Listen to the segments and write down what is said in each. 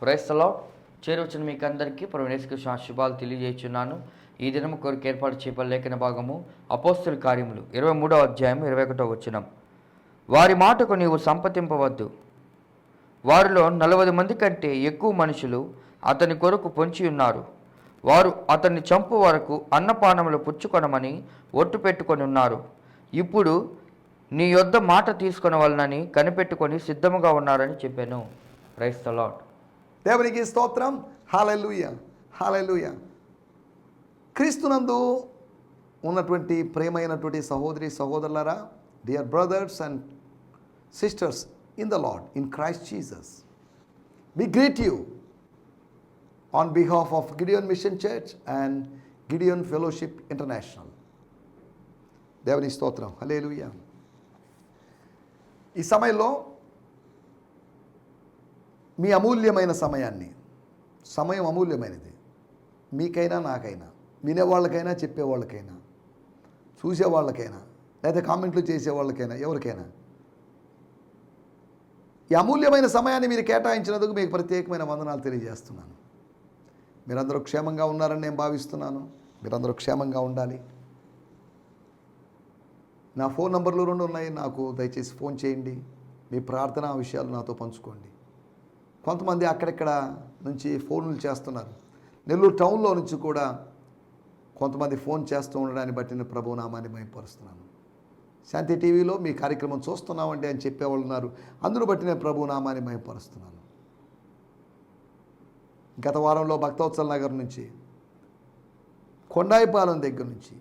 ప్రైస్తలో చేరవచ్చిన మీకు అందరికీ ప్రవేశకు శుభాలు తెలియజేస్తున్నాను ఈ దినం కొరకు ఏర్పాటు చేయబడిన లేఖన భాగము అపోస్తుల కార్యములు. ఇరవై మూడవ అధ్యాయం ఇరవై ఒకటో వచ్చినం వారి మాటకు నీవు సంపతింపవద్దు. వారిలో నలభై మంది కంటే ఎక్కువ మనుషులు అతని కొరకు పొంచి ఉన్నారు. వారు అతన్ని చంపు వరకు అన్నపానములు పుచ్చుకొనమని ఒట్టు పెట్టుకొని ఉన్నారు. ఇప్పుడు నీ యొద్ద మాట తీసుకొనవలనని కనిపెట్టుకొని సిద్ధముగా ఉన్నారని చెప్పాను. క్రైస్తలాట్ ద దేవునికి స్తోత్రం. హాలెలుయ హాలెలుయ క్రీస్తునందు ఉన్నటువంటి ప్రేమైనటువంటి సహోదరి సహోదరులరా dear brothers and sisters in the lord in Christ Jesus we greet you on behalf of Gideon mission church and Gideon fellowship international దేవుని స్తోత్రం. హలేలుయ ఈ సమయంలో మీ అమూల్యమైన సమయాన్ని. సమయం అమూల్యమైనది. మీకైనా నాకైనా వినేవాళ్ళకైనా చెప్పేవాళ్ళకైనా చూసేవాళ్ళకైనా లేదా కామెంట్లు చేసేవాళ్ళకైనా ఎవరికైనా. ఈ అమూల్యమైన సమయాన్ని మీరు కేటాయించినందుకు మీకు ప్రత్యేకమైన వందనాలు తెలియజేస్తున్నాను. మీరందరూ క్షేమంగా ఉన్నారని నేను భావిస్తున్నాను. మీరందరూ క్షేమంగా ఉండాలి. నా ఫోన్ నంబర్లు రెండు ఉన్నాయి. నాకు దయచేసి ఫోన్ చేయండి. మీ ప్రార్థనా విషయాలు నాతో పంచుకోండి. కొంతమంది అక్కడక్కడ నుంచి ఫోన్లు చేస్తున్నారు. నెల్లూరు టౌన్లో నుంచి కూడా కొంతమంది ఫోన్ చేస్తూ ఉండడాన్ని బట్టి నేను ప్రభు నామాన్ని మయపరుస్తున్నాను శాంతి టీవీలో మీ కార్యక్రమం చూస్తున్నామండి అని చెప్పేవాళ్ళు ఉన్నారు. అందును బట్టి నేను ప్రభు నామాన్ని గత వారంలో భక్తవత్సల నగర్ నుంచి కొండాయిపాలెం దగ్గర నుంచి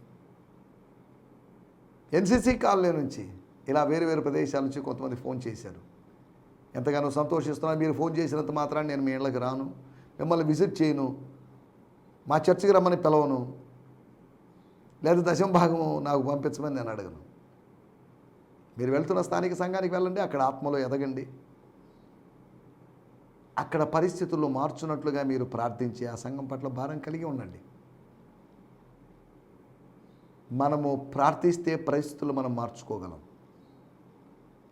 ఎన్సీసీ కాలనీ నుంచి ఇలా వేరు వేరు ప్రదేశాల నుంచి కొంతమంది ఫోన్ చేశారు. ఎంతగానో సంతోషిస్తున్నా మీరు ఫోన్ చేసినంత మాత్రాన్ని నేను మీ ఇళ్ళకి రాను. మిమ్మల్ని విజిట్ చేయను. మా చర్చికి రమ్మని పిలవను. లేదా దశమ భాగము నాకు పంపించమని నేను అడగను. మీరు వెళ్తున్న స్థానిక సంఘానికి వెళ్ళండి. అక్కడ ఆత్మలో ఎదగండి. అక్కడ పరిస్థితుల్లో మార్చున్నట్లుగా మీరు ప్రార్థించి ఆ సంఘం పట్ల భారం కలిగి ఉండండి. మనము ప్రార్థిస్తే పరిస్థితులు మనం మార్చుకోగలం.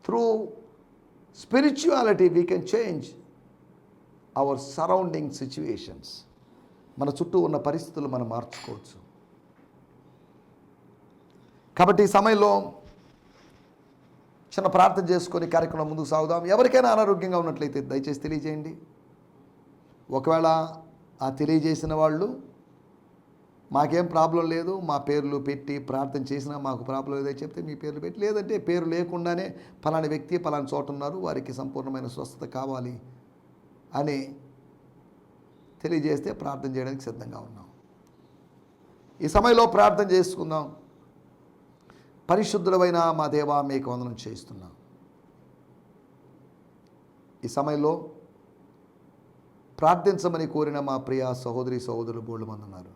Through spirituality we can change our surrounding situations మన చుట్టూ ఉన్న పరిస్థితులు మనం మార్చుకోవచ్చు. కాబట్టి ఈ సమయంలో చిన్న ప్రార్థన చేసుకొని కార్యక్రమం ముందుకు సాగుదాం. ఎవరికైనా అనారోగ్యంగా ఉన్నట్లయితే దయచేసి తెలియజేయండి. ఒకవేళ ఆ తెలియజేసిన వాళ్ళు మాకేం ప్రాబ్లం లేదు మా పేర్లు పెట్టి ప్రార్థన చేసినా మాకు ప్రాబ్లం లేదని చెప్తే మీ పేర్లు పెట్టి లేదంటే పేరు లేకుండానే ఫలాని వ్యక్తి ఫలాని చోట ఉన్నారు వారికి సంపూర్ణమైన స్వస్థత కావాలి అని తెలియజేస్తే ప్రార్థన చేయడానికి సిద్ధంగా ఉన్నాం. ఈ సమయంలో ప్రార్థన చేసుకుందాం. పరిశుద్ధుడమైన మా దేవా మీకు వందనం చేస్తున్నాం ఈ సమయంలో ప్రార్థించమని కోరిన మా ప్రియ సహోదరి సహోదరులు బోళ్ళు మంది ఉన్నారు.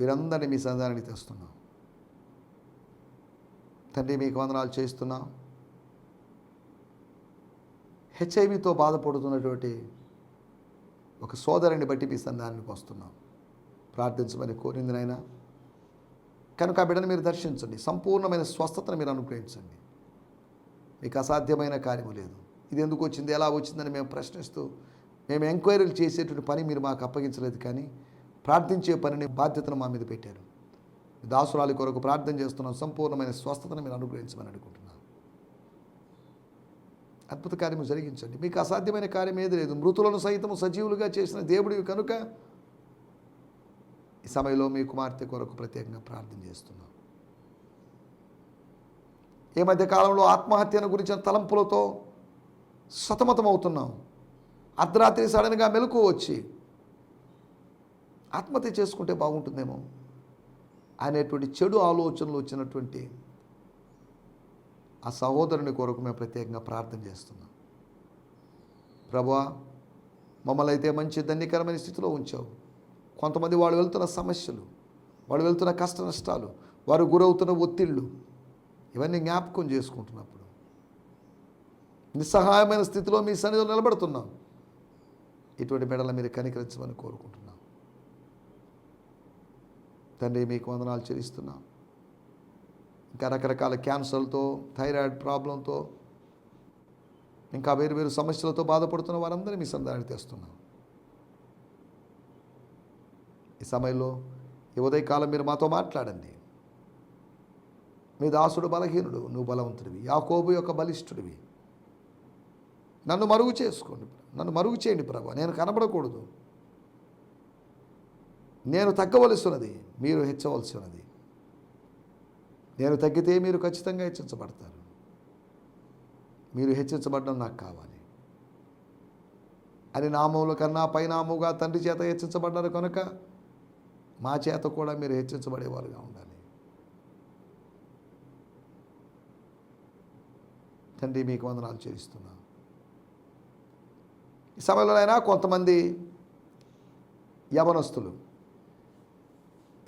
వీరందరినీ మీ సన్నిధానానికి తెస్తున్నాం. తండ్రి మీకు వందనాలు చేస్తున్నాం హెచ్ఐవితో బాధపడుతున్నటువంటి ఒక సోదరుని బట్టి మీ సంధానానికి వస్తున్నాం. ప్రార్థించమని కోరింది నాయన. కనుక ఆ బిడ్డను మీరు దర్శించండి. సంపూర్ణమైన స్వస్థతను మీరు అనుగ్రహించండి. మీకు అసాధ్యమైన కార్యము లేదు. ఇది ఎందుకు వచ్చింది? ఎలా వచ్చిందని మేము ప్రశ్నిస్తూ మేము ఎంక్వైరీలు చేసేటువంటి పని మీరు మాకు అప్పగించలేదు కానీ ప్రార్థించే పనిని బాధ్యతను మా మీద పెట్టారు. దాసురాలి కొరకు ప్రార్థన చేస్తున్నాం. సంపూర్ణమైన స్వస్థతను మీరు అనుగ్రహించమని అనుకుంటున్నాను అద్భుత కార్యము జరిగించండి. మీకు అసాధ్యమైన కార్యం ఏది లేదు. మృతులను సైతము సజీవులుగా చేసిన దేవుడివి కనుక ఈ సమయంలో మీ కుమార్తె కొరకు ప్రత్యేకంగా ప్రార్థన చేస్తున్నాం. ఈ మధ్య కాలంలో ఆత్మహత్యను గురించిన తలంపులతో సతమతమవుతున్నాం. అర్ధరాత్రి సడన్గా మెలకు వచ్చి ఆత్మహత్య చేసుకుంటే బాగుంటుందేమో అనేటువంటి చెడు ఆలోచనలు వచ్చినటువంటి ఆ సహోదరుని కొరకు మేము ప్రత్యేకంగా ప్రార్థన చేస్తున్నాం. ప్రభా మమ్మల్ని అయితే మంచి ధన్యకరమైన స్థితిలో ఉంచావు. కొంతమంది వాళ్ళు వెళ్తున్న సమస్యలు వాళ్ళు వెళ్తున్న కష్ట నష్టాలు వారు గురవుతున్న ఒత్తిళ్ళు ఇవన్నీ జ్ఞాపకం చేసుకుంటున్నప్పుడు నిస్సహాయమైన స్థితిలో మీ సన్నిధిలో నిలబడుతున్నాం. ఇటువంటి మెడల మీరు కనికరించమని కోరుకుంటున్నాం. తండ్రి మీకు వందనాలు చెల్లిస్తున్నాం. ఇంకా రకరకాల క్యాన్సర్తో థైరాయిడ్ ప్రాబ్లంతో ఇంకా వేరు వేరు సమస్యలతో బాధపడుతున్న వారందరినీ మీ సందానికి తెస్తున్నాం. ఈ సమయంలో ఈ ఉదయకాలం మీరు మాతో మాట్లాడండి. మీ దాసుడు బలహీనుడు నువ్వు బలవంతుడివి. యాకోబు యొక్క బలిష్ఠుడివి. నన్ను మరుగు చేసుకోండి నన్ను మరుగు చేయండి ప్రభు నేను కనబడకూడదు. నేను తగ్గవలసి ఉన్నది మీరు హెచ్చవలసి ఉన్నది నేను తగ్గితే మీరు ఖచ్చితంగా హెచ్చించబడతారు. మీరు హెచ్చించబడడం నాకు కావాలి. అని నామముల కన్నా పైనాముగా తండ్రి చేత హెచ్చించబడ్డారు కనుక మా చేత కూడా మీరు హెచ్చించబడేవారుగా ఉండాలి. తండ్రి మీకు వందనాలు చేయిస్తున్నా ఈ సమయంలోనైనా కొంతమంది యవనస్తులు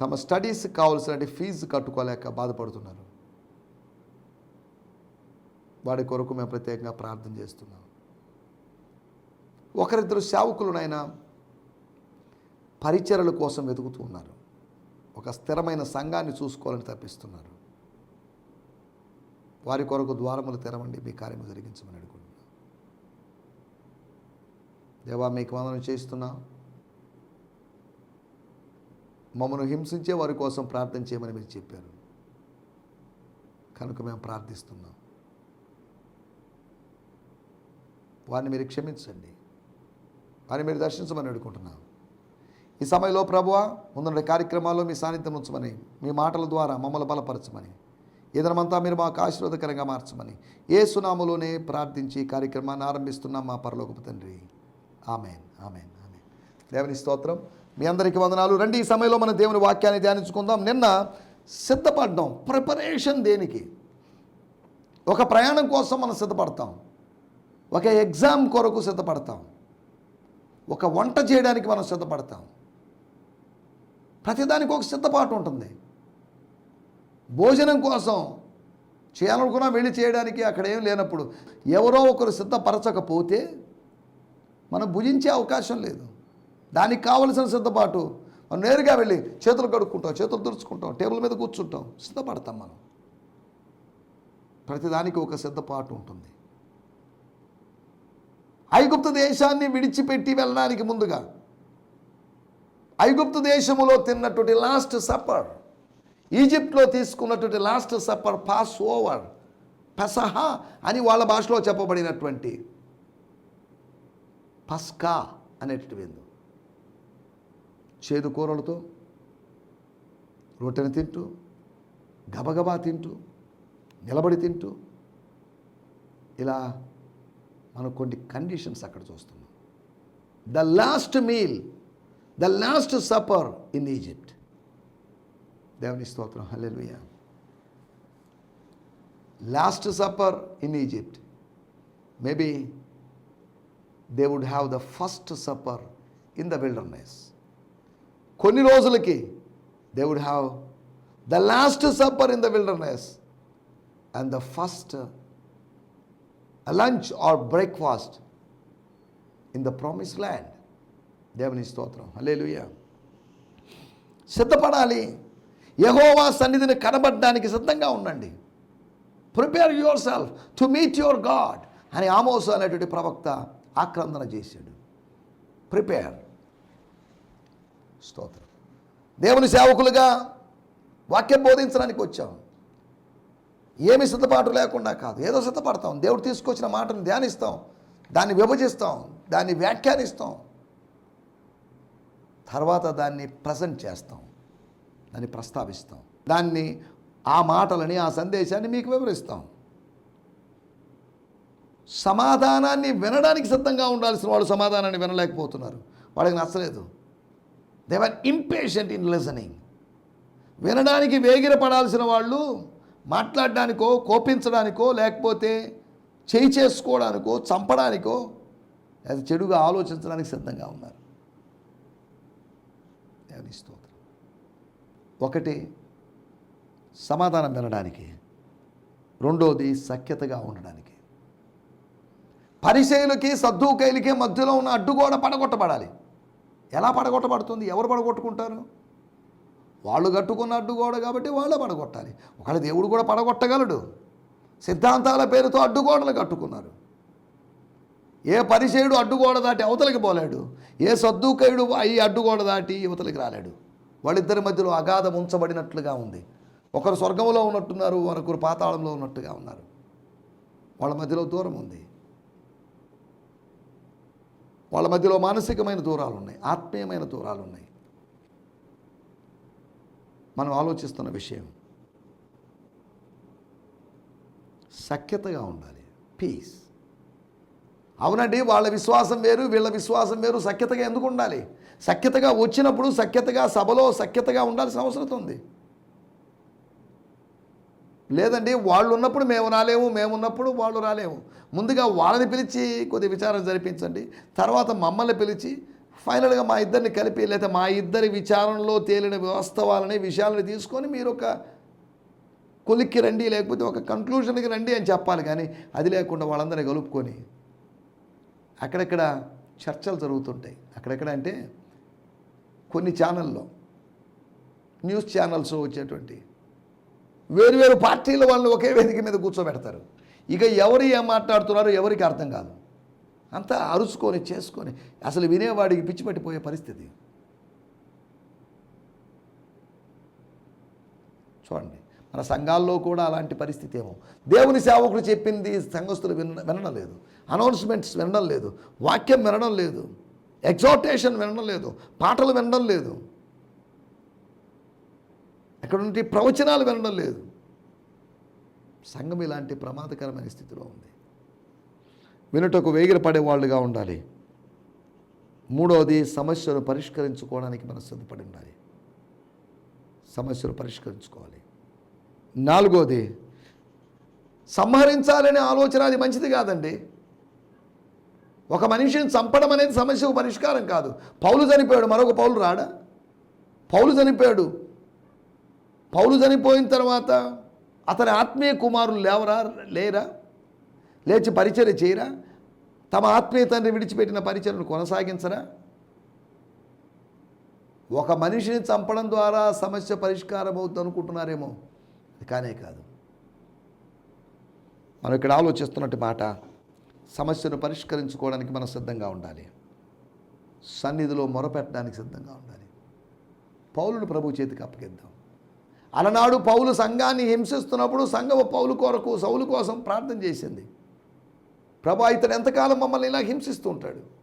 తమ స్టడీస్కి కావాల్సిన ఫీజు కట్టుకోలేక బాధపడుతున్నారు. వాడి కొరకు మేము ప్రత్యేకంగా ప్రార్థన చేస్తున్నాం. ఒకరిద్దరు సేవకులనైనా పరిచర్యల కోసం వెతుకుతూ ఉన్నారు. ఒక స్థిరమైన సంఘాన్ని చూసుకోవాలని తప్పిస్తున్నారు వారి కొరకు ద్వారములు తెరవండి మీ కార్యము జరిగించమని అడుగుతున్నాం. దేవా మీకు వందనం చేస్తున్నాం మమ్మను హింసించే వారి కోసం ప్రార్థన చేయమని మీరు చెప్పారు. కనుక మేము ప్రార్థిస్తున్నాం. వారిని మీరు క్షమించండి. వారిని మీరు దర్శించమని అడుగుకుంటున్నాం ఈ సమయంలో ప్రభువా ముందున్న కార్యక్రమాల్లో మీ సాన్నిధ్యం ఉంచమని మీ మాటల ద్వారా మమ్మల్ని బలపరచమని ఇదనమంతా మీరు మాకు ఆశీర్వాదకరంగా మార్చమని ఏ సునాములోనే ప్రార్థించి కార్యక్రమాన్ని ఆరంభిస్తున్నాం మా పరలోకపు తండ్రి. Amen amen amen. దేవుని స్తోత్రం. మీ అందరికీ వందనాలు. రండి ఈ సమయంలో మన దేవుని వాక్యాన్ని ధ్యానించుకుందాం. నిన్న సిద్ధపడ్డాం. ప్రిపరేషన్ దేనికి? ఒక ప్రయాణం కోసం మనం సిద్ధపడతాం. ఒక ఎగ్జామ్ కొరకు సిద్ధపడతాం. ఒక వంట చేయడానికి మనం సిద్ధపడతాం. ప్రతిదానికి ఒక సిద్ధపాటు ఉంటుంది. భోజనం కోసం చేయాలనుకున్నా వెళ్ళి చేయడానికి అక్కడ ఏం లేనప్పుడు ఎవరో ఒకరు సిద్ధపరచకపోతే మనం భుజించే అవకాశం లేదు. దానికి కావలసిన సిద్ధపాటు. మనం నేరుగా వెళ్ళి చేతులు కడుక్కుంటాం చేతులు తుడుచుకుంటాం టేబుల్ మీద కూర్చుంటాం సిద్ధపడతాం మనం. ప్రతిదానికి ఒక సిద్ధపాటు ఉంటుంది. ఐగుప్తు దేశాన్ని విడిచిపెట్టి వెళ్ళడానికి ముందుగా ఐగుప్తు దేశములో తిన్నటువంటి లాస్ట్ సప్పర్ ఈజిప్ట్లో తీసుకున్నటువంటి లాస్ట్ సప్పర్ పాస్ ఓవర్ పెసహా అని వాళ్ళ భాషలో చెప్పబడినటువంటి పస్కా అనేటటువంటి చేదు కూరలతో రొట్టెని తింటూ గబగబా తింటూ నిలబడి తింటూ ఇలా మనం కొన్ని కండిషన్స్ అక్కడ చూస్తున్నాం. The last meal the last supper in Egypt. దేవుని స్తోత్రం. Hallelujah last supper in Egypt. Maybe they would have the first supper in the wilderness కొన్ని రోజులకి they would have the last supper in the wilderness and the first lunch or breakfast in the promise land దేవుని స్తోత్రం. Hallelujah. సిద్ధపడాలి. యహోవా సన్నిధిని కనబడడానికి సిద్ధంగా ఉండండి. Prepare yourself to meet your God అని ఆమోసు అనేటువంటి ప్రవక్త ఆక్రందన చేశాడు. ప్రిపేర్. స్తోత్రం. దేవుని సేవకులుగా వాక్యం బోధించడానికి వచ్చాం. ఏమి సిద్ధపాటు లేకుండా కాదు. ఏదో సిద్ధపడతాం. దేవుడు తీసుకొచ్చిన మాటను ధ్యానిస్తాం. దాన్ని విభజిస్తాం. దాన్ని వ్యాఖ్యానిస్తాం. తర్వాత దాన్ని ప్రజెంట్ చేస్తాం. దాన్ని ప్రస్తావిస్తాం. దాన్ని ఆ మాటలని ఆ సందేశాన్ని మీకు వివరిస్తాం. సమాధానాన్ని వినడానికి సిద్ధంగా ఉండాల్సిన వాళ్ళు సమాధానాన్ని వినలేకపోతున్నారు. వాళ్ళకి నచ్చలేదు. దేవర్ ఇంపేషెంట్ ఇన్ లిసనింగ్ వినడానికి వేగిరపడాల్సిన వాళ్ళు మాట్లాడడానికో కోపించడానికో లేకపోతే చేయి చేసుకోవడానికో చంపడానికో లేదా చెడుగా ఆలోచించడానికి సిద్ధంగా ఉన్నారు. దేవుని స్తోత్రం. ఒకటి సమాధానం వినడానికి. రెండోది సఖ్యతగా ఉండడానికి. పరిచయులకి సద్దుకైలకి మధ్యలో ఉన్న అడ్డుగోడ పడగొట్టబడాలి. ఎలా పడగొట్టబడుతుంది? ఎవరు పడగొట్టుకుంటారు? వాళ్ళు కట్టుకున్న అడ్డుగోడ కాబట్టి వాళ్ళే పడగొట్టాలి. ఒకవేళ దేవుడు కూడా పడగొట్టగలడు. సిద్ధాంతాల పేరుతో అడ్డుగోడలు కట్టుకున్నారు. ఏ పరిచయుడు అడ్డుగోడ దాటి అవతలకి పోలేడు. ఏ సద్దుకయుడు అయ్యి అడ్డుగోడ దాటి యువతలకి రాలేడు. వాళ్ళిద్దరి మధ్యలో అగాధం ఉంచబడినట్లుగా ఉంది. ఒకరు స్వర్గంలో ఉన్నట్టున్నారు మరొకరు పాతాళంలో ఉన్నట్టుగా ఉన్నారు. వాళ్ళ మధ్యలో దూరం ఉంది. వాళ్ళ మధ్యలో మానసికమైన దూరాలు ఉన్నాయి ఆత్మీయమైన దూరాలు ఉన్నాయి మనం ఆలోచిస్తున్న విషయం సఖ్యతగా ఉండాలి పీస్ అవునండి వాళ్ళ విశ్వాసం వేరు వీళ్ళ విశ్వాసం వేరు సఖ్యతగా ఎందుకు ఉండాలి? సఖ్యతగా వచ్చినప్పుడు సఖ్యతగా సభలో సఖ్యతగా ఉండాల్సిన అవసరం ఉంది. లేదండి వాళ్ళు ఉన్నప్పుడు మేము రాలేము మేము ఉన్నప్పుడు వాళ్ళు రాలేము. ముందుగా వాళ్ళని పిలిచి కొద్ది విచారణ జరిపించండి. తర్వాత మమ్మల్ని పిలిచి ఫైనల్గా మా ఇద్దరిని కలిపి లేదా మా ఇద్దరి విచారణలో తేలిన వాస్తవాలని విషయాలని తీసుకొని మీరు ఒక కొలిక్కి రండి లేకపోతే ఒక కంక్లూషన్కి రండి అని చెప్పాలి. కానీ అది లేకుండా వాళ్ళందరినీ కలుపుకొని అక్కడక్కడ చర్చలు జరుగుతుంటాయి. అక్కడెక్కడ అంటే కొన్ని ఛానల్లో న్యూస్ ఛానల్స్ వచ్చేటువంటి వేరువేరు పార్టీల వాళ్ళని ఒకే వేదిక మీద కూర్చోబెడతారు. ఇక ఎవరు ఏం మాట్లాడుతున్నారో ఎవరికి అర్థం కాదు. అంతా అరుచుకొని చేసుకొని అసలు వినేవాడికి పిచ్చి పట్టిపోయే పరిస్థితి. చూడండి మన సంఘాల్లో కూడా అలాంటి పరిస్థితి ఏమో. దేవుని సేవకుడు చెప్పింది సంఘస్థులు విన వినడం లేదు. అనౌన్స్మెంట్స్ వినడం లేదు. వాక్యం వినడం లేదు. ఎగ్జాటేషన్ వినడం లేదు. పాటలు వినడం లేదు. అక్కడ నుండి ప్రవచనాలు వినడం లేదు. సంఘం ఇలాంటి ప్రమాదకరమైన స్థితిలో ఉంది. వినుటకు వేగిర పడేవాళ్ళుగా ఉండాలి. మూడవది సమస్యను పరిష్కరించుకోవడానికి మనం సిద్ధపడి ఉండాలి. సమస్యను పరిష్కరించుకోవాలి. నాలుగోది సంహరించాలనే ఆలోచన అది మంచిది కాదండి. ఒక మనిషిని చంపడం అనేది సమస్యకు పరిష్కారం కాదు. పౌలు చనిపోయాడు మరొక పౌలు రాడా? పౌలు చనిపోయాడు పౌలు చనిపోయిన తర్వాత అతని ఆత్మీయ కుమారులు లేవరా? లేరా? లేచి పరిచర్య చేయరా? తమ ఆత్మీయ తండ్రి విడిచిపెట్టిన పరిచయను కొనసాగించరా? ఒక మనిషిని చంపడం ద్వారా సమస్య పరిష్కారం అవుతుంది అనుకుంటున్నారేమో. అది కానే కాదు. మనం ఇక్కడ ఆలోచిస్తున్నట్టు మాట సమస్యను పరిష్కరించుకోవడానికి మనం సిద్ధంగా ఉండాలి. సన్నిధిలో మొరపెట్టడానికి సిద్ధంగా ఉండాలి. పౌలును ప్రభు చేతికి అప్పగిద్దాం. అలనాడు పౌలు సంఘాన్ని హింసిస్తున్నప్పుడు సంఘము పౌలు కొరకు సౌలు కోసం ప్రార్థన చేసింది. ప్రభా ఇతడు ఎంతకాలం మమ్మల్ని ఇలా హింసిస్తూ ఉంటాడు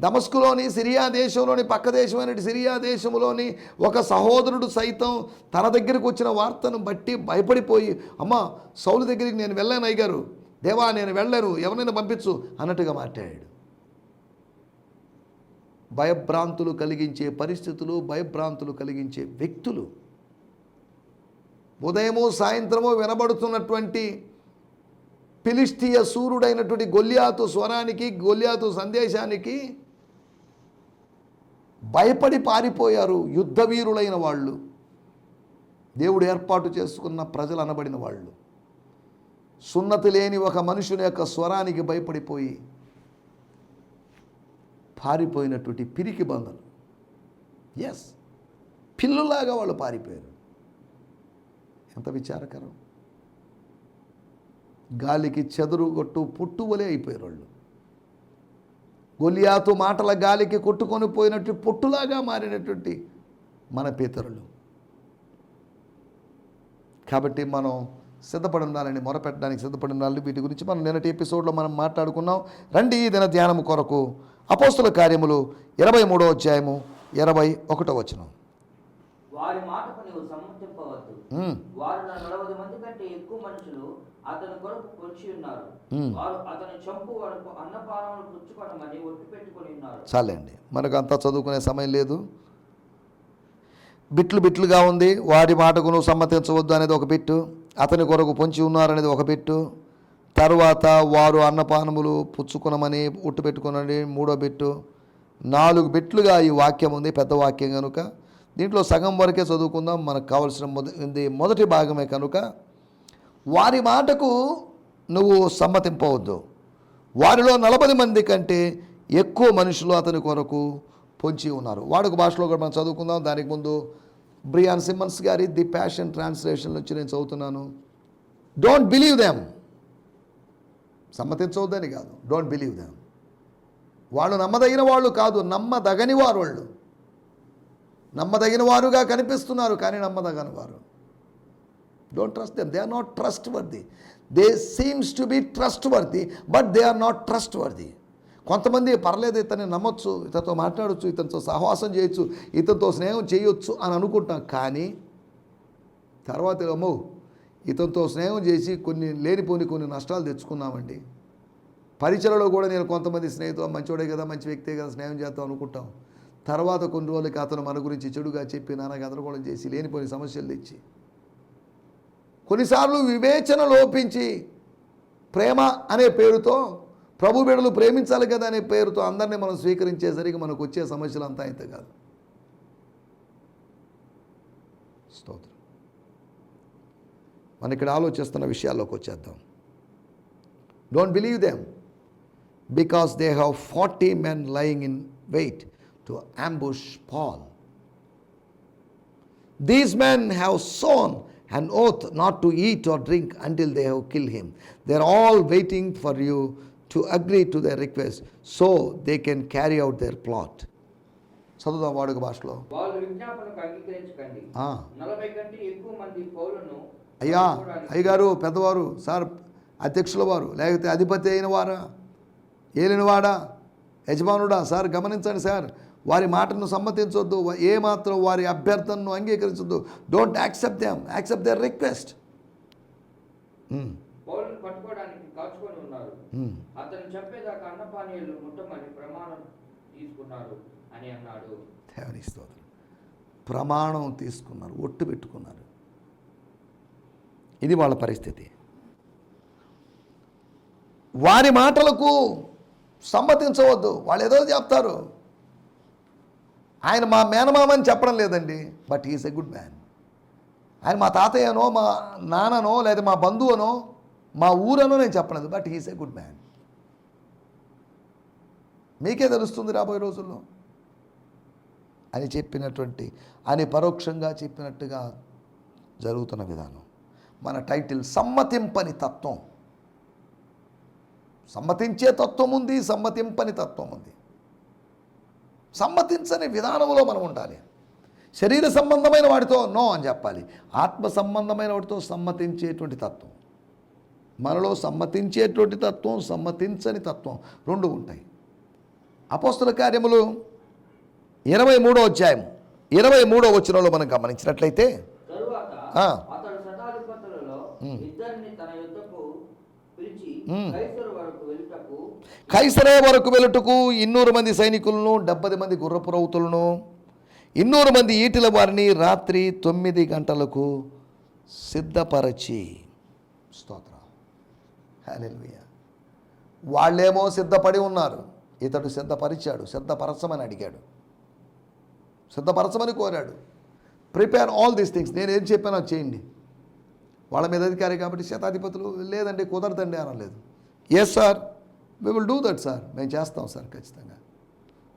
దమస్కులోని సిరియా దేశంలోని పక్క దేశమైన సిరియా దేశంలోని ఒక సహోదరుడు సైతం తన దగ్గరికి వచ్చిన వార్తను బట్టి భయపడిపోయి అమ్మా సౌలు దగ్గరికి నేను వెళ్ళాను అయ్యగారు. దేవా నేను వెళ్ళను. ఎవరైనా పంపించు అన్నట్టుగా మాట్లాడాడు. భయభ్రాంతులు కలిగించే పరిస్థితులు భయభ్రాంతులు కలిగించే వ్యక్తులు ఉదయము సాయంత్రము వినబడుతున్నటువంటి ఫిలిస్తీయ సూర్యుడైనటువంటి గొల్లియాతు స్వరానికి గొల్లియాతు సందేశానికి భయపడి పారిపోయారు యుద్ధవీరులైన వాళ్ళు. దేవుడు ఏర్పాటు చేసుకున్న ప్రజలు అనబడిన వాళ్ళు. సున్నతి లేని ఒక మనుషుని యొక్క స్వరానికి భయపడిపోయి పారిపోయినటువంటి పిరికి బంధలు. ఎస్ పిల్లులాగా వాళ్ళు పారిపోయారు. ఎంత విచారకరం. గాలికి చెదురు కొట్టు పుట్టువలే అయిపోయారు వాళ్ళు గొలియాతు మాటల గాలికి కొట్టుకొని పోయినట్టు పొట్టులాగా మారినటువంటి మన పితరులు. కాబట్టి మనం సిద్ధపడి ఉండాలని మొరపెట్టడానికి సిద్ధపడి ఉండాలి వీటి గురించి మనం నిన్నటి ఎపిసోడ్లో మనం మాట్లాడుకున్నాం. రండి ఈ దిన ధ్యానము కొరకు అపోస్తుల కార్యములు ఇరవై మూడో అధ్యాయము ఇరవై ఒకటో వచనం. వారి మాట వారు నా నలభై మంది కంటే ఎక్కువ మనుషులు అతని కొరకు పొంచి ఉన్నారు. వారు అతని చంపు వరకు అన్నపానములు ఒట్టు పెట్టుకొని ఉన్నారు. చాలండి మనకు అంతా చదువుకునే సమయం లేదు. బిట్లు బిట్లుగా ఉంది. వారి మాటకు నువ్వు సమ్మతించవద్దు అనేది ఒక బిట్టు. అతని కొరకు పొంచి ఉన్నారనేది ఒక బిట్టు. తర్వాత వారు అన్నపానములు పుచ్చుకునమని ఉట్టు పెట్టుకునని మూడో బిట్టు. నాలుగు బిట్లుగా ఈ వాక్యం ఉంది. పెద్ద వాక్యం కనుక. దీంట్లో సగం వరకే చదువుకుందాం మనకు కావాల్సిన మొద మొదటి భాగమే కనుక వారి మాటకు నువ్వు సమ్మతింపవద్దు. వారిలో నలభై మంది కంటే ఎక్కువ మనుషులు అతని కొరకు పొంచి ఉన్నారు. వాడుక భాషలో కూడా మనం చదువుకుందాం. దానికి ముందు బ్రియాన్ సిమ్మన్స్ గారి ది ప్యాషన్ ట్రాన్స్లేషన్ నుంచి నేను చదువుతున్నాను. డోంట్ బిలీవ్ దెమ్ సమ్మతించవద్దని కాదు. డోంట్ బిలీవ్ దెమ్ వాళ్ళు నమ్మదగిన వాళ్ళు కాదు. నమ్మదగని వారు వాళ్ళు. నమ్మదగిన వారుగా కనిపిస్తున్నారు కానీ నమ్మదగని వారు don't trust them they are not trustworthy they seems to be trustworthy but they are not trustworthy కొంతమంది పర్లేదు ఇతన్ని నమ్మొచ్చు ఇతనితో మాట్లాడొచ్చు ఇతనితో సహవాసం చేయొచ్చు ఇతనితో స్నేహం చేయొచ్చు అని అనుకుంటాం కానీ తర్వాత అమ్మో ఇతనితో స్నేహం చేసి కొన్ని లేనిపోని కొన్ని నష్టాలు తెచ్చుకున్నామండి. పరిచయలో కూడా నేను కొంతమంది స్నేహితులు మంచివాడే కదా మంచి వ్యక్తే కదా స్నేహం చేద్దాం అనుకుంటాం. తర్వాత కొన్ని రోజులకి అతను మన గురించి చెడుగా చెప్పి నాన్న గందరగోళం చేసి లేనిపోని సమస్యలు తెచ్చి కొన్నిసార్లు వివేచన లోపించి ప్రేమ అనే పేరుతో ప్రభు బిడలు ప్రేమించాలి కదా అనే పేరుతో అందరినీ మనం స్వీకరించేసరికి మనకు వచ్చే సమస్యలు అంతా ఇంత కాదు. స్తోత్రం. మన ఇక్కడ ఆలోచిస్తున్న విషయాల్లోకి వచ్చేద్దాం. Don't believe them because they have forty men lying in wait to ambush Paul These men have sworn an oath not to eat or drink until they have killed him. They are all waiting for you to agree to their request so they can carry out their plot. చదువుదాం వాడుక భాషలో అయ్యా అయ్యగారు పెద్దవారు sir అధ్యక్షుల వారు లేకపోతే అధిపతి అయిన వారా ఏలినవాడా యజమానుడా సార్ గమనించండి సార్ వారి మాటను సమ్మతించొద్దు. ఏ మాత్రం వారి అభ్యర్థనను అంగీకరించొద్దు. Don't accept them accept their request పౌలను పట్టుకోవడానికి కాచుకొని ఉన్నారు. అతను చెప్పేదాకా అన్నపానీయులు ముట్టమని ప్రమాణం తీసుకున్నారు అని అన్నాడు. దేవుని స్తోత్రం. ప్రమాణం తీసుకున్నారు. ఒట్టు పెట్టుకున్నారు. ఇది వాళ్ళ పరిస్థితి. వారి మాటలకు సమ్మతించవద్దు. వాళ్ళు ఏదో చెప్తారు. ఆయన మా మేనమామని చెప్పడం లేదండి but is a good man ఆయన మా తాతయ్యనో మా నాన్ననో లేదా మా బంధువునో మా ఊరనో నేను చెప్పలేదు but is a good man మీకే తెలుస్తుంది రాబోయే రోజుల్లో. అని చెప్పినటువంటి అని పరోక్షంగా చెప్పినట్టుగా జరుగుతున్న విధానం. మన టైటిల్ సమ్మతింపని తత్వం. సమ్మతించే తత్వం ఉంది సమ్మతింపని తత్వం ఉంది. సమ్మతించని విధానంలో మనం ఉండాలి శరీర సంబంధమైన వాటితో నో అని చెప్పాలి ఆత్మ సంబంధమైన వాటితో సమ్మతించేటువంటి తత్వం మనలో సమ్మతించేటువంటి తత్వం సమ్మతించని తత్వం రెండు ఉంటాయి అపోస్తుల కార్యములు ఇరవై మూడో అధ్యాయం ఇరవై మూడో వచనంలో మనం గమనించినట్లయితే. అతడు శతాధిపతులలో ఉమ్. ఇద్దరిని తన యుద్ధకు పిలిచి ఉమ్. వరకు వెళ్ళుటకు కైసరే వరకు వెళ్ళుటకు ఇన్నూరు మంది సైనికులను డెబ్బది మంది గుర్రపు రౌతులను ఇన్నూరు మంది ఈటిల వారిని రాత్రి తొమ్మిది గంటలకు సిద్ధపరచి. స్తోత్రం. వాళ్ళేమో సిద్ధపడి ఉన్నారు. ఇతడు సిద్ధపరిచాడు సిద్ధపరచమని అడిగాడు. సిద్ధపరచమని కోరాడు. Prepare all these things. నేను ఏం చెప్పానో చేయండి. వాళ్ళ మీద అధికారి కాబట్టి శతాధిపతులు లేదండి కుదరదండి అనలేదు yes sir we will do that sir మేము చేస్తాం సార్ ఖచ్చితంగా.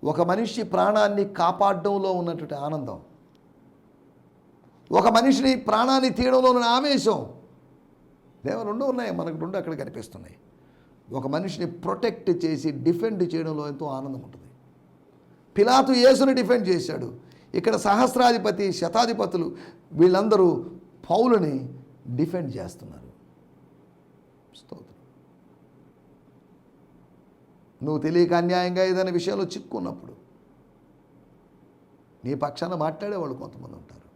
ఒక మనిషి ప్రాణాన్ని కాపాడడంలో ఉన్నటువంటి ఆనందం. ఒక మనిషిని ప్రాణాన్ని తీయడంలో ఉన్న ఆవేశం. దేవ రెండు ఉన్నాయి. మనకు రెండు అక్కడ కనిపిస్తున్నాయి. ఒక మనిషిని ప్రొటెక్ట్ చేసి డిఫెండ్ చేయడంలో ఎంతో ఆనందం ఉంటుంది. పిలాతు యేసుని డిఫెండ్ చేశాడు. ఇక్కడ సహస్రాధిపతి శతాధిపతులు వీళ్ళందరూ పౌలుని డిఫెండ్ చేస్తున్నారు. స్తోత్రం. నువ్వు తెలియక అన్యాయంగా ఏదైనా విషయంలో చిక్కున్నప్పుడు నీ పక్షాన మాట్లాడేవాళ్ళు కొంతమంది ఉంటారు.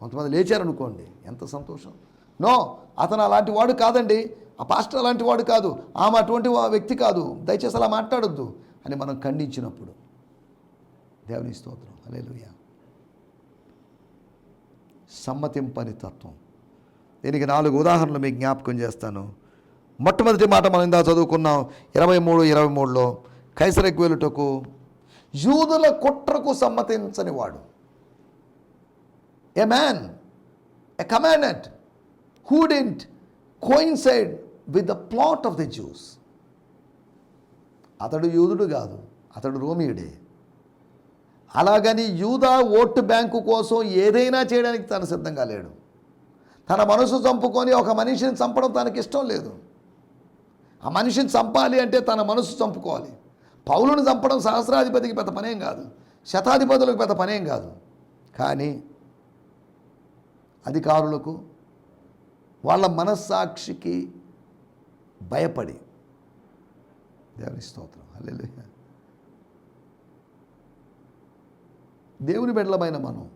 కొంతమంది లేచారనుకోండి ఎంత సంతోషం. నో అతను అలాంటి వాడు కాదండి. ఆ పాస్టర్ అలాంటి వాడు కాదు. ఆమె అటువంటి వ్యక్తి కాదు. దయచేసి అలా మాట్లాడొద్దు అని మనం ఖండించినప్పుడు దేవుని స్తోత్రం. అలేలుయ సమ్మతింపని తత్వం. దీనికి నాలుగు ఉదాహరణలు మీకు జ్ఞాపకం చేస్తాను. మొట్టమొదటి మాట మనం ఇందా చదువుకున్నాం ఇరవై మూడు ఇరవై మూడులో కైసరకు వెళ్ళుటకు యూదుల కుట్రకు సమ్మతించని వాడు. A man a commandant who didn't coincide with the plot of the Jews అతడు యూదుడు కాదు అతడు రోమియుడే. అలాగని యూదా ఓటు బ్యాంకు కోసం ఏదైనా చేయడానికి తను సిద్ధంగా లేడు. తన మనసు చంపుకొని ఒక మనిషిని చంపడం తనకి ఇష్టం లేదు. ఆ మనిషిని చంపాలి అంటే తన మనసు చంపుకోవాలి. పౌలను చంపడం సహస్రాధిపతికి పెద్ద పనేం కాదు. శతాధిపతులకు పెద్ద పనేం కాదు. కానీ అధికారులకు వాళ్ళ మనస్సాక్షికి భయపడి దేవుని స్తోత్రం. అల్లెలు దేవుని బిడ్డలమైన మనం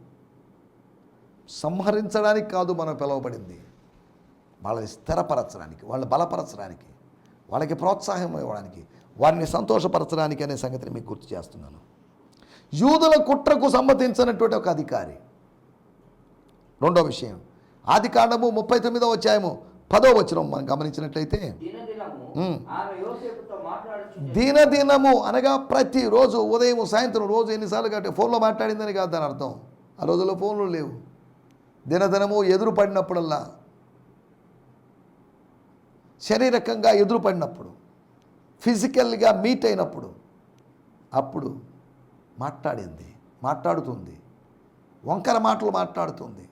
సంహరించడానికి కాదు మనం పిలువబడింది. వాళ్ళని స్థిరపరచడానికి వాళ్ళని బలపరచడానికి. వాళ్ళకి ప్రోత్సాహం ఇవ్వడానికి వారిని సంతోషపరచడానికి అనే సంగతిని మీకు గుర్తు చేస్తున్నాను. యూదుల కుట్రకు సమ్మతించినటువంటి ఒక అధికారి. రెండో విషయం ఆది కాండము ముప్పై తొమ్మిదో అధ్యాయము పదో వచనం మనం గమనించినట్లయితే దినదినము అనగా ప్రతిరోజు ఉదయం సాయంత్రం రోజు ఎన్నిసార్లు కాబట్టి ఫోన్లో మాట్లాడిందని కాదు దాని అర్థం. ఆ రోజుల్లో ఫోన్లు లేవు. దినదినము ఎదురు పడినప్పుడల్లా శారీరకంగా ఎదురు పడినప్పుడు ఫిజికల్గా మీట్ అయినప్పుడు అప్పుడు మాట్లాడింది మాట్లాడుతుంది. వంకర మాటలు మాట్లాడుతుంది.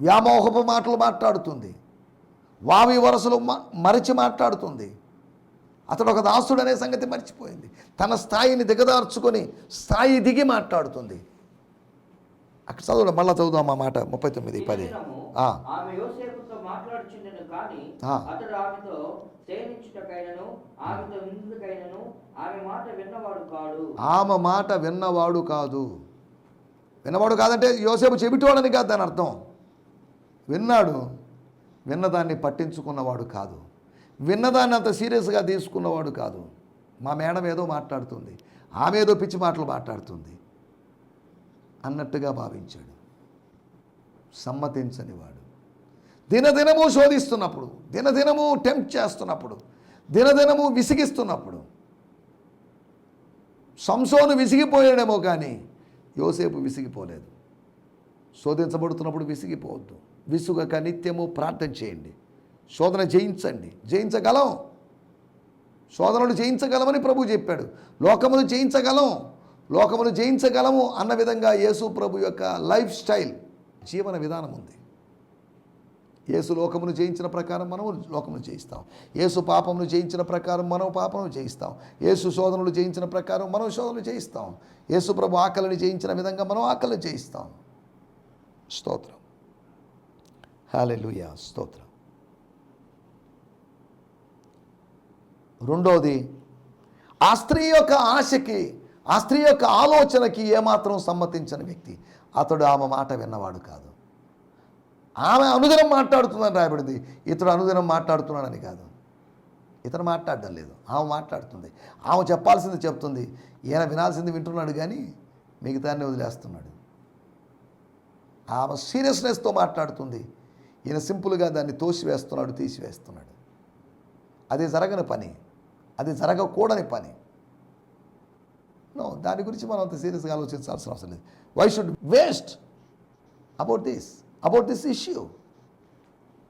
వ్యామోహపు మాటలు మాట్లాడుతుంది. వామి వరసలు మరచి మాట్లాడుతుంది. అతడు ఒక దాసుడు అనే సంగతి మర్చిపోయింది. తన స్థాయిని దిగదార్చుకొని స్థాయి దిగి మాట్లాడుతుంది. అక్కడ చదువు మళ్ళా చదువుదాం ఆ మాట? ముప్పై తొమ్మిది పది. మాట్లాడుచుండెను కానీ. అతడు ఆమెతో శయనించుటకైనను ఆమెతో ఆమె మాట విన్నవాడు కాడు. ఆమె మాట విన్నవాడు కాదు. విన్నవాడు కాదంటే యోసేపు చెవిటోడని కాదు దాని అర్థం. విన్నాడు విన్నదాన్ని పట్టించుకున్నవాడు కాదు. విన్నదాన్ని అంత సీరియస్గా తీసుకున్నవాడు కాదు. మా మేడం ఏదో మాట్లాడుతుంది ఆమె ఏదో పిచ్చి మాటలు మాట్లాడుతుంది అన్నట్టుగా భావించాడు. సమ్మతించని వాడు దినదినము శోధిస్తున్నప్పుడు దినదినము టెంప్ట్ చేస్తున్నప్పుడు దినదినము విసిగిస్తున్నప్పుడు సంసోను విసిగిపోయాడేమో కానీ యోసేపు విసిగిపోలేదు. శోధించబడుతున్నప్పుడు విసిగిపోవద్దు. విసుగక నిత్యము ప్రార్థన చేయండి. శోధన జయించండి. జయించగలం. శోధనలు జయించగలమని ప్రభు చెప్పాడు. లోకమును జయించగలం. లోకమును జయించగలము అన్న విధంగా యేసు ప్రభు యొక్క లైఫ్ స్టైల్ జీవన విధానం ఉంది. యేసు లోకమును జయించిన ప్రకారం మనము లోకమును జయిస్తాం. యేసు పాపమును జయించిన ప్రకారం మనం పాపమును జయిస్తాం. యేసు శోధనలు జయించిన ప్రకారం మనం శోధనలు జయిస్తాం. యేసు ప్రభు ఆకలిని జయించిన విధంగా మనం ఆకలిని జయిస్తాం. స్తోత్రం. హాలెలూయా స్తోత్రం. రెండోది ఆ స్త్రీ యొక్క ఆశకి ఆ స్త్రీ యొక్క ఆలోచనకి ఏమాత్రం సమ్మతించని వ్యక్తి. అతడు ఆమె మాట విన్నవాడు కాదు. ఆమె అనుదినం మాట్లాడుతుందని రాయబడింది. ఇతడు అనుదినం మాట్లాడుతున్నాడని కాదు. ఇతను మాట్లాడడం లేదు. ఆమె మాట్లాడుతుంది. ఆమె చెప్పాల్సింది చెప్తుంది. ఈయన వినాల్సింది వింటున్నాడు కానీ మిగతాన్ని వదిలేస్తున్నాడు. ఆమె సీరియస్నెస్తో మాట్లాడుతుంది. ఈయన సింపుల్గా దాన్ని తోసివేస్తున్నాడు తీసివేస్తున్నాడు. అది జరగని పని. అది జరగకూడని పని. నో దాని గురించి మనం అంత సీరియస్గా ఆలోచించాల్సిన అవసరం లేదు. Why should waste about this about this issue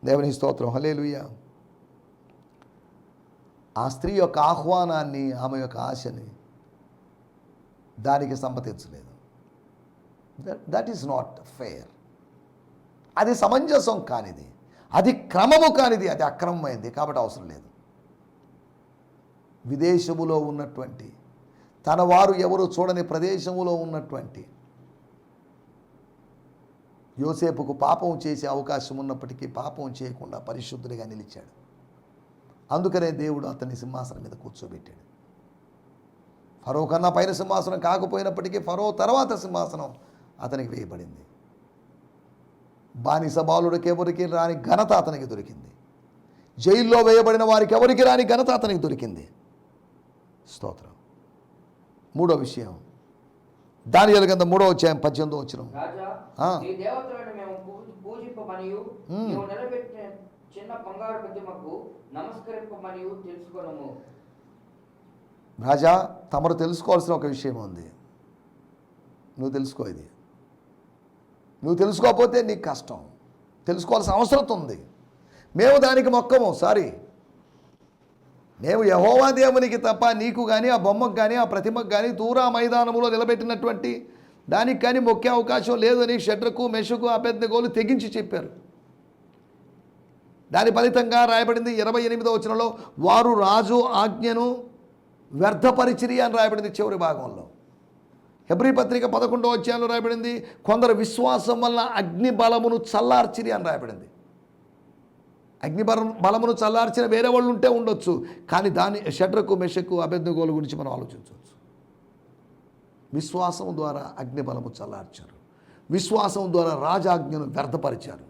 దేవుని స్తోత్రం. హలేలుయ్య ఆ స్త్రీ యొక్క ఆహ్వానాన్ని ఆమె యొక్క ఆశని దానికి సమ్మతించలేదు దట్ ఈస్ నాట్ ఫెయిర్ అది సమంజసం కానిది. అది క్రమము కానిది. అది అక్రమమైంది కాబట్టి అవసరం లేదు. విదేశములో ఉన్నటువంటి తన వారు ఎవరు చూడని ప్రదేశములో ఉన్నటువంటి యోసేపుకు పాపం చేసే అవకాశం ఉన్నప్పటికీ పాపం చేయకుండా పరిశుద్ధుడిగా నిలిచాడు. అందుకనే దేవుడు అతన్ని సింహాసనం మీద కూర్చోబెట్టాడు. ఫరో కన్నా పైన సింహాసనం కాకపోయినప్పటికీ ఫరో తర్వాత సింహాసనం అతనికి వేయబడింది. బానిస బాలుడికి ఎవరికి రాని ఘనత అతనికి దొరికింది. జైల్లో వేయబడిన వారికి ఎవరికి రాని ఘనత అతనికి దొరికింది. స్తోత్రం. మూడో విషయం. దాని కింద మూడో అధ్యాయం పద్దెనిమిదో వచ్చిన రాజా తమరు తెలుసుకోవాల్సిన ఒక విషయం ఉంది. నువ్వు తెలుసుకో ఇది. నువ్వు తెలుసుకోకపోతే నీకు కష్టం. తెలుసుకోవాల్సిన అవసరం ఉంది. మేము దానికి మొక్కము సారీ మేము యహోవా దేవునికి తప్ప నీకు కానీ ఆ బొమ్మకు కానీ ఆ ప్రతిమకు కానీ తూరా మైదానంలో నిలబెట్టినటువంటి దానికి కానీ మొక్కే అవకాశం లేదని షడ్రకు మెషకు అభ్యర్థగోలు తెగించి చెప్పారు. దాని ఫలితంగా రాయబడింది ఇరవై ఎనిమిదో వచనంలో వారు రాజు ఆజ్ఞను వ్యర్థపరిచిరి అని రాయబడింది చివరి భాగంలో. హెబ్రి పత్రిక పదకొండో అధ్యాయంలో రాయబడింది కొందరు విశ్వాసం వల్ల అగ్ని బలమును చల్లార్చిరి అని రాయబడింది. అగ్నిబరం బలమును చల్లార్చిన వేరే వాళ్ళు ఉంటే ఉండొచ్చు కానీ దాని షడ్రకు మెషకు అభ్యర్థగోల గురించి మనం ఆలోచించవచ్చు. విశ్వాసం ద్వారా అగ్నిబలము చల్లార్చారు. విశ్వాసం ద్వారా రాజాజ్ఞను వ్యర్థపరిచారు.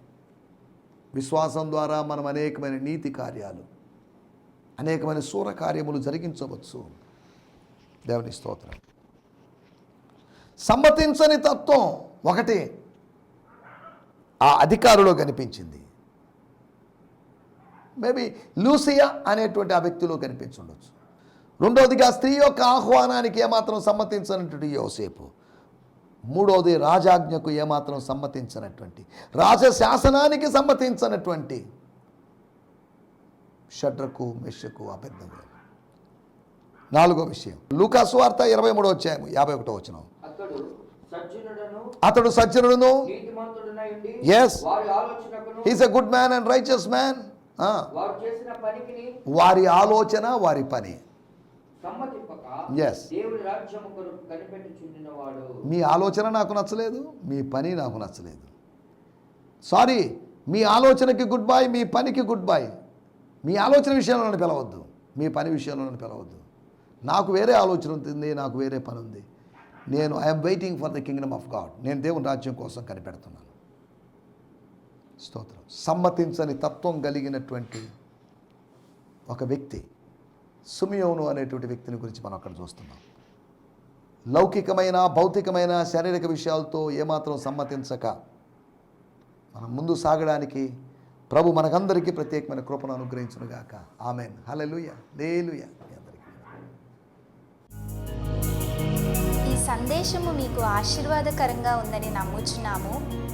విశ్వాసం ద్వారా మనం అనేకమైన నీతి కార్యాలు అనేకమైన సూర కార్యములు జరిగించవచ్చు. దేవుని స్తోత్రం. సమ్మతించని తత్వం ఒకటి ఆ అధికారులో కనిపించింది. మేబీ లూసియా అనేటువంటి ఆ వ్యక్తిలో కనిపించుండొచ్చు. రెండవదిగా స్త్రీ యొక్క ఆహ్వానానికి ఏమాత్రం సమ్మతించనటువంటి యోసేపు. మూడవది రాజాజ్ఞకు ఏమాత్రం సమ్మతించనటువంటి రాజశాసనానికి సమ్మతించనటువంటి షడ్రకు మెషకు అబద్ధంగా నాలుగో విషయం. లూకాసు వార్త ఇరవై మూడో అధ్యాయం యాభై ఒకటో వచ్చిన అతడు సజ్జనుడను ఆలోచనకును is a good man and righteous man వారు ఆలోచన వారి పని. కనిపెట్టుచుండినవాడు. మీ ఆలోచన నాకు నచ్చలేదు మీ పని నాకు నచ్చలేదు. సారీ మీ ఆలోచనకి గుడ్ బై మీ పనికి గుడ్ బై మీ ఆలోచన విషయంలో నన్ను పిలవద్దు. మీ పని విషయంలో నన్ను పిలవద్దు. నాకు వేరే ఆలోచన ఉంటుంది నాకు వేరే పని ఉంది. నేను I'm waiting for the kingdom of God నేను దేవుని రాజ్యం కోసం కనిపెడుతున్నాను. స్తోత్రం. సమ్మతించని తత్వం కలిగినటువంటి ఒక వ్యక్తి సుమియోను అనేటువంటి వ్యక్తిని గురించి మనం అక్కడ చూస్తున్నాం. లౌకికమైన భౌతికమైన శారీరక విషయాలతో ఏమాత్రం సమ్మతించక మనం ముందు సాగడానికి ప్రభు మనకందరికీ ప్రత్యేకమైన కృపను అనుగ్రహించునుగాక. ఆమెన్. హలలుయ లేలుయ ఈ సందేశము మీకు ఆశీర్వాదకరంగా ఉందని నమ్ముచున్నాము.